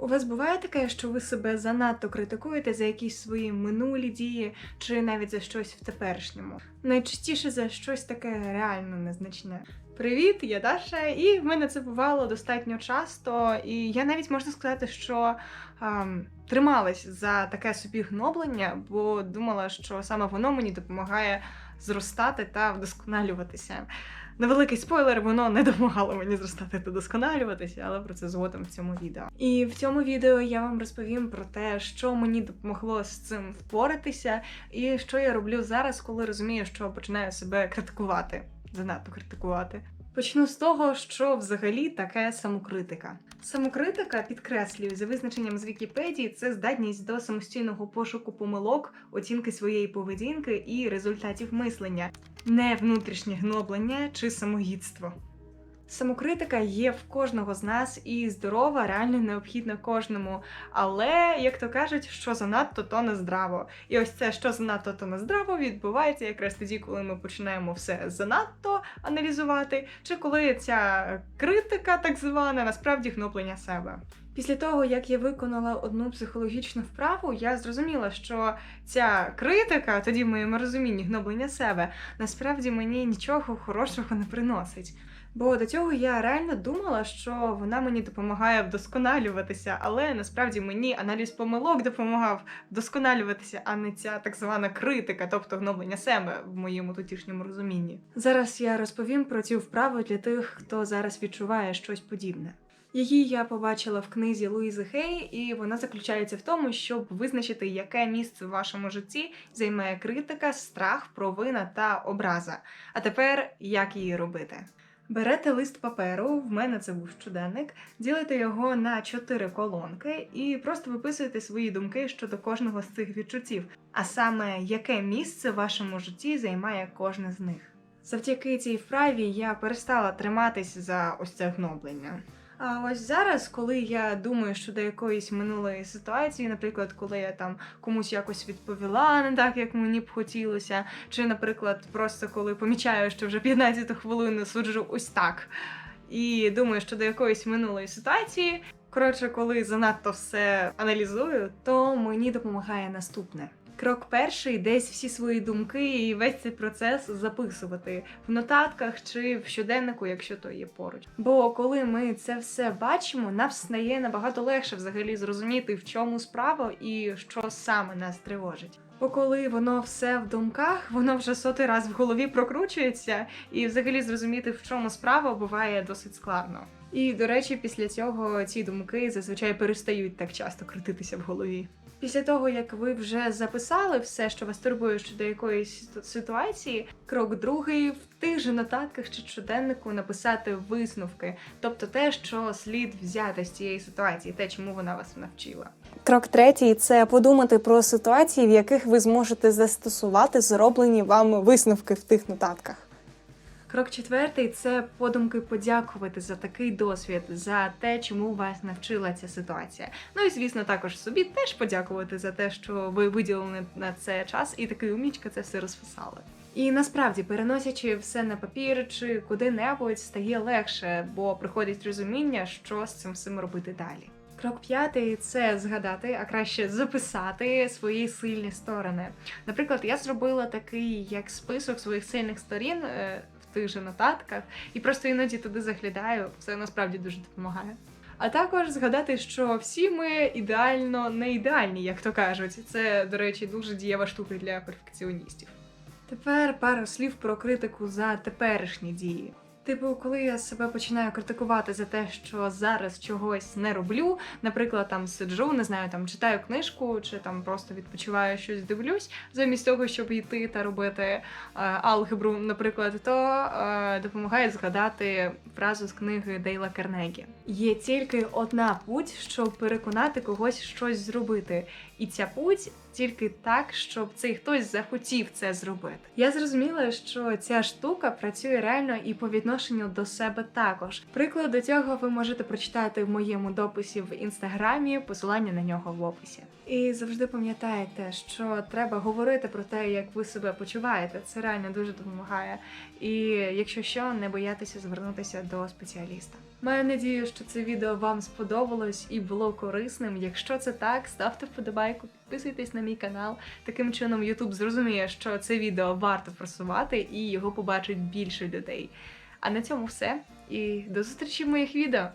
У вас буває таке, що ви себе занадто критикуєте за якісь свої минулі дії, чи навіть за щось в теперішньому? Найчастіше за щось таке реально незначне. Привіт, я Даша, і в мене це бувало достатньо часто. І я навіть можна сказати, що ем, трималась за таке собі гноблення, бо думала, що саме воно мені допомагає зростати та вдосконалюватися. Невеликий спойлер, воно не допомагало мені зростати та досконалюватися, але про це згодом в цьому відео. І в цьому відео я вам розповім про те, що мені допомогло з цим впоратися, і що я роблю зараз, коли розумію, що починаю себе критикувати, занадто критикувати. Почну з того, що взагалі таке самокритика. Самокритика, підкреслюю, за визначенням з Вікіпедії, це здатність до самостійного пошуку помилок, оцінки своєї поведінки і результатів мислення, не внутрішнє гноблення чи самогідство. Самокритика є в кожного з нас і здорова, реально необхідна кожному. Але, як то кажуть, що занадто, то не здраво. І ось це, що занадто, то не здраво, відбувається якраз тоді, коли ми починаємо все занадто аналізувати, чи коли ця критика, так звана, насправді гноблення себе. Після того, як я виконала одну психологічну вправу, я зрозуміла, що ця критика, тоді в моєму розумінні гноблення себе, насправді мені нічого хорошого не приносить. Бо до цього я реально думала, що вона мені допомагає вдосконалюватися, але насправді мені аналіз помилок допомагав вдосконалюватися, а не ця так звана критика, тобто гноблення себе в моєму тутішньому розумінні. Зараз я розповім про цю вправу для тих, хто зараз відчуває щось подібне. Її я побачила в книзі Луїзи Хей, і вона заключається в тому, щоб визначити, яке місце в вашому житті займає критика, страх, провина та образа. А тепер як її робити? Берете лист паперу, в мене це був щоденник, ділите його на чотири колонки і просто виписуєте свої думки щодо кожного з цих відчуттів, а саме яке місце в вашому житті займає кожне з них. Завдяки цій вправі я перестала триматись за ось це гноблення. А ось зараз, коли я думаю щодо якоїсь минулої ситуації, наприклад, коли я там комусь якось відповіла не так, як мені б хотілося, чи, наприклад, просто коли помічаю, що вже 15 хвилин суджу ось так, і думаю щодо якоїсь минулої ситуації. Коротше, коли занадто все аналізую, то мені допомагає наступне. Крок перший десь всі свої думки і весь цей процес записувати в нотатках чи в щоденнику, якщо то є поруч. Бо коли ми це все бачимо, нам стає набагато легше взагалі зрозуміти, в чому справа і що саме нас тривожить. Бо коли воно все в думках, воно вже сотий раз в голові прокручується, і взагалі зрозуміти, в чому справа, буває досить складно. І до речі, після цього ці думки зазвичай перестають так часто крутитися в голові. Після того, як ви вже записали все, що вас турбує щодо якоїсь ситуації, крок другий в тих же нотатках чи щоденнику написати висновки, тобто те, що слід взяти з цієї ситуації, те, чому вона вас навчила. Крок третій це подумати про ситуації, в яких ви зможете застосувати зроблені вами висновки в тих нотатках. Крок четвертий це подумки подякувати за такий досвід, за те, чому вас навчила ця ситуація. Ну і звісно, також собі теж подякувати за те, що ви виділили на це час, і такий умічка це все розписали. І насправді, переносячи все на папір чи куди-небудь, стає легше, бо приходить розуміння, що з цим всім робити далі. Крок п'ятий це згадати, а краще записати свої сильні сторони. Наприклад, я зробила такий як список своїх сильних сторін е, тих же нотатках, і просто іноді туди заглядаю. Це насправді дуже допомагає. А також згадати, що всі ми ідеально не ідеальні, як то кажуть. Це, до речі, дуже дієва штука для перфекціоністів. Тепер пару слів про критику за теперішні дії. Типу, коли я себе починаю критикувати за те, що зараз чогось не роблю, наприклад, там сиджу, не знаю, там читаю книжку, чи там просто відпочиваю щось дивлюсь, замість того, щоб йти та робити е, алгебру, наприклад, то е, допомагає згадати фразу з книги Дейла Карнегі. Є тільки одна путь, щоб переконати когось щось зробити, і ця путь тільки так, щоб цей хтось захотів це зробити. Я зрозуміла, що ця штука працює реально і по відношенню відношенню до себе також. Приклад до цього ви можете прочитати в моєму дописі в інстаграмі, посилання на нього в описі. І завжди пам'ятайте, що треба говорити про те, як ви себе почуваєте. Це реально дуже допомагає. І якщо що, не боятися звернутися до спеціаліста. Маю надію, що це відео вам сподобалось і було корисним. Якщо це так, ставте вподобайку, підписуйтесь на мій канал. Таким чином, YouTube зрозуміє, що це відео варто просувати і його побачить більше людей. А на цьому все. І до зустрічі в моїх відео.